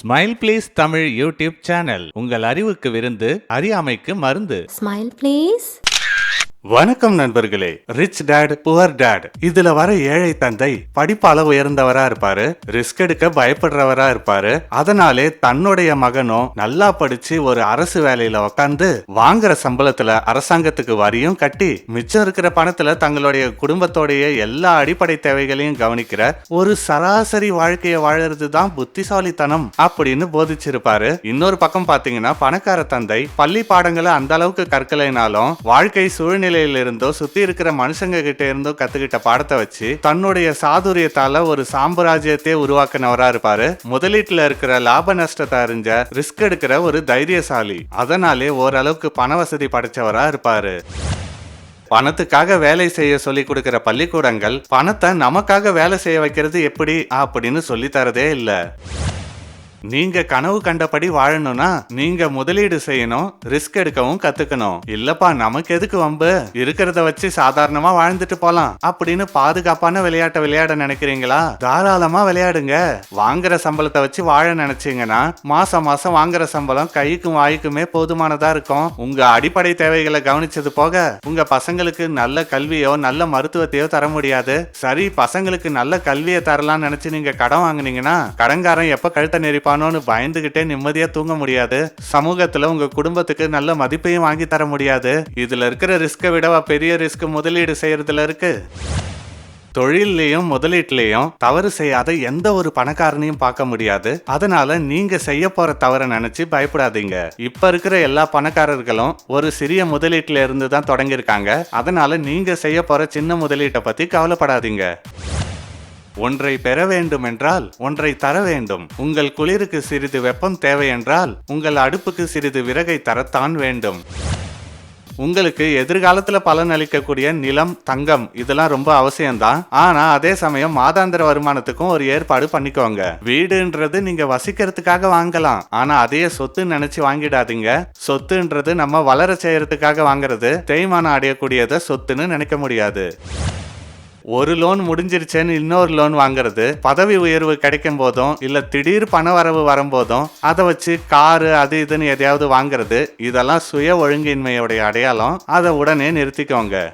Smile please Tamil YouTube channel. உங்கள் அறிவுக்கு விருந்து அறியாமைக்கு மருந்து. ஸ்மைல் ப்ளீஸ் வணக்கம் நண்பர்களே. ரிச் டேட் புவர் டேட் இதுல வர ஏழை தந்தை படிப்பால உயர்ந்தவரா இருப்பாரு ரிஸ்க் எடுக்க பயப்படுறவரா இருப்பாரு. அதனாலே தன்னுடைய மகனும் நல்லா படிச்சு ஒரு அரசு வேலையில உக்காந்து வாங்குற சம்பளத்துல அரசாங்கத்துக்கு வரியும் கட்டி மிச்சம் இருக்கிற பணத்துல தங்களுடைய குடும்பத்தோடைய எல்லா அடிப்படை தேவைகளையும் கவனிக்கிற ஒரு சராசரி வாழ்க்கையை வாழறது தான் புத்திசாலித்தனம் அப்படின்னு போதிச்சிருப்பாரு. இன்னொரு பக்கம் பாத்தீங்கன்னா பணக்கார தந்தை பள்ளி பாடங்களை அந்த அளவுக்கு கற்கலைனாலும் வாழ்க்கை சூழ்நிலை சூழ்நிலையில இருந்தோ சுத்தி இருக்கிற மனுஷங்க கிட்ட இருந்தோ கத்துக்கிட்ட பாடத்தை வச்சு தன்னுடைய சாதுரியத்தால ஒரு சாம்ராஜ்யத்தை உருவாக்கினவரா இருப்பாரு. முதலீட்டுல இருக்கிற லாப நஷ்டத்தை அறிஞ்ச ரிஸ்க் எடுக்கிற ஒரு தைரியசாலி. அதனாலே ஓரளவுக்கு பண வசதி படைச்சவரா இருப்பாரு. பணத்துக்காக வேலை செய்ய சொல்லி கொடுக்கிற பள்ளிக்கூடங்கள் பணத்தை நமக்காக வேலை செய்ய வைக்கிறது எப்படி? அப்படின்னு சொல்லி தரதே நீங்க கனவு கண்டபடி வாழணும்னா நீங்க முதலீடு செய்யணும் ரிஸ்க் எடுக்கவும் கத்துக்கணும். இல்லப்பா நமக்கு எதுக்கு வம்பு? இருக்கிறத வச்சு சாதாரணமா வாழ்ந்துட்டு போலாம். அப்படின்னு பாதுகாப்பான விளையாட்டை விளையாட நினைக்கிறீங்களா? தாராளமா விளையாடுங்க. வாங்குற சம்பளத்தை வச்சு வாழ நினைச்சீங்கன்னா மாசம் மாசம் வாங்குற சம்பளம் கைக்கும் வாய்க்குமே போதுமானதா இருக்கும். உங்க அடிப்படை தேவைகளை கவனிச்சது போக உங்க பசங்களுக்கு நல்ல கல்வியோ நல்ல மருத்துவத்தையோ தர முடியாது. சரி பசங்களுக்கு நல்ல கல்வியை தரலாம்னு நினைச்சு நீங்க கடன் வாங்குனீங்கன்னா கடன்காரன் எப்ப கழுத்த கழுத்தை நெரிப்பானோன்னு பயந்துகிட்டே நிம்மதியா தூங்க முடியாது. சமூகத்துல உங்க குடும்பத்துக்கு நல்ல மதிப்பையும் வாங்கி தர முடியாது. இதுல இருக்கிற ரிஸ்கை விடவா பெரிய ரிஸ்க் முதலீடு செய்யறதுல இருக்கு? தொழில்லையும் முதலீட்டுலயும் தவறு செய்யாத எந்த ஒரு பணக்காரனையும் பார்க்க முடியாது. அதனால நீங்க செய்ய போற தவறை நினைச்சு பயப்படாதீங்க. இப்ப இருக்கிற எல்லா பணக்காரர்களும் ஒரு சிறிய முதலீட்டுல இருந்து தான் தொடங்கியிருக்காங்க. அதனால நீங்க செய்ய போற சின்ன முதலீட்டை பத்தி கவலைப்படாதீங்க. ஒன்றை பெற வேண்டும் என்றால் ஒன்றை தர வேண்டும். உங்கள் குளிருக்கு சிறிது வெப்பம் தேவை என்றால் உங்கள் அடுப்புக்கு சிறிது விறகை தரத்தான் வேண்டும். உங்களுக்கு எதிர்காலத்தில் பலன் அளிக்கக்கூடிய நிலம் தங்கம் இதெல்லாம் ரொம்ப அவசியம்தான். ஆனா அதே சமயம் மாதாந்திர வருமானத்துக்கும் ஒரு ஏற்பாடு பண்ணிக்கோங்க. வீடுன்றது நீங்க வசிக்கிறதுக்காக வாங்கலாம். ஆனா அதே சொத்து நினைச்சு வாங்கிடாதீங்க. சொத்துன்றது நம்ம வளர செய்யறதுக்காக வாங்குறது தேய்மானம் அடையக்கூடியதை சொத்துன்னு நினைக்க முடியாது. ஒரு லோன் முடிஞ்சிருச்சேன்னு இன்னொரு லோன் வாங்குறது பதவி உயர்வு கிடைக்கும் போதும் இல்ல திடீர் பண வரவு வரும்போதும் அதை வச்சு காரு அது இதுன்னு எதையாவது வாங்குறது இதெல்லாம் சுய ஒழுங்கின்மையுடைய அடையாளம். அதை உடனே நிறுத்திக்கோங்க.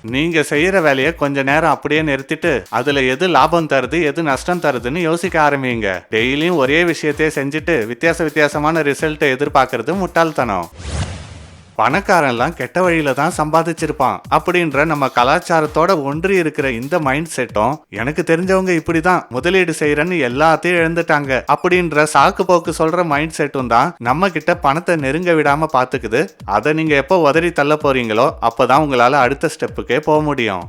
நீங்க செய்யற வேலையை கொஞ்ச நேரம் அப்படியே நிறுத்திட்டு அதுல எது லாபம் தருது எது நஷ்டம் தருதுன்னு யோசிக்க ஆரம்பிங்க. டெய்லியும் ஒரே விஷயத்தையே செஞ்சுட்டு வித்தியாச வித்தியாசமான ரிசல்ட்டை எதிர்பார்க்கறது முட்டாள்தனம். பணக்காரன்லாம் கெட்ட வழியில தான் சம்பாதிச்சிருப்பான் அப்படின்ற நம்ம கலாச்சாரத்தோட ஒன்றி இருக்கிற இந்த மைண்ட் செட்டும் எனக்கு தெரிஞ்சவங்க இப்படிதான் முதலீடு செய்யறேன்னு எல்லாத்தையும் இழந்துட்டாங்க அப்படின்ற சாக்கு போக்கு சொல்ற மைண்ட் செட்டும் தான் நம்ம கிட்ட பணத்தை நெருங்க விடாம பாத்துக்குது. அதை நீங்க எப்போ உதறி தள்ள போறீங்களோ அப்பதான் உங்களால அடுத்த ஸ்டெப்புக்கே போக முடியும்.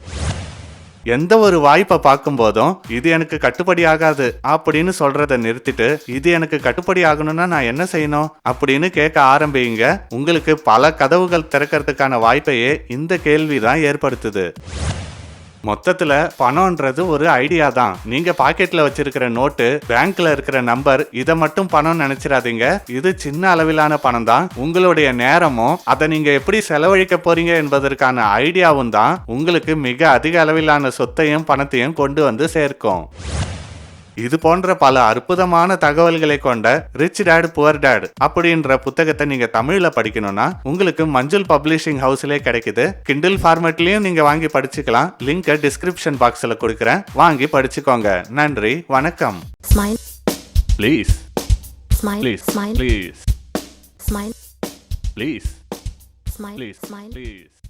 எந்த ஒரு வாய்ப்பை பார்க்கும்போதும் இது எனக்கு கட்டுப்படி ஆகாது அப்படின்னு சொல்றத நிறுத்திட்டு இது எனக்கு கட்டுப்படி ஆகணும்னா நான் என்ன செய்யணும்? அப்படின்னு கேட்க ஆரம்பிங்க. உங்களுக்கு பல கதவுகள் திறக்கிறதுக்கான வாய்ப்பையே இந்த கேள்வி தான் ஏற்படுத்துது. மொத்தத்துல பணம்ன்றது ஒரு ஐடியா தான். நீங்க பாக்கெட்ல வச்சிருக்கிற நோட்டு பேங்க்ல இருக்கிற நம்பர் இதை மட்டும் பணம் நினைச்சிடாதீங்க. இது சின்ன அளவிலான பணம் தான். உங்களுடைய நேரமும் அதை நீங்க எப்படி செலவழிக்க போறீங்க என்பதற்கான ஐடியாவும் தான். உங்களுக்கு மிக அதிக அளவிலான சொத்தையும் பணத்தையும் கொண்டு வந்து சேர்க்கும். இது போன்ற பல அற்புதமான தகவல்களை கொண்ட ரிச் டேட் புவர் டேட் அப்படின்ற புத்தகத்தை நீங்க தமிழ்ல படிக்கணும்னா உங்களுக்கு மஞ்சள் பப்ளிஷிங் ஹவுஸ்லயே கிடைக்குது. கிண்டில் ஃபார்மேட்லயும் நீங்க வாங்கி படிச்சுக்கலாம். லிங்க் டிஸ்கிரிப்ஷன் பாக்ஸ்ல கொடுக்குறேன். வாங்கி படிச்சுக்கோங்க. நன்றி. வணக்கம். Please please please please please please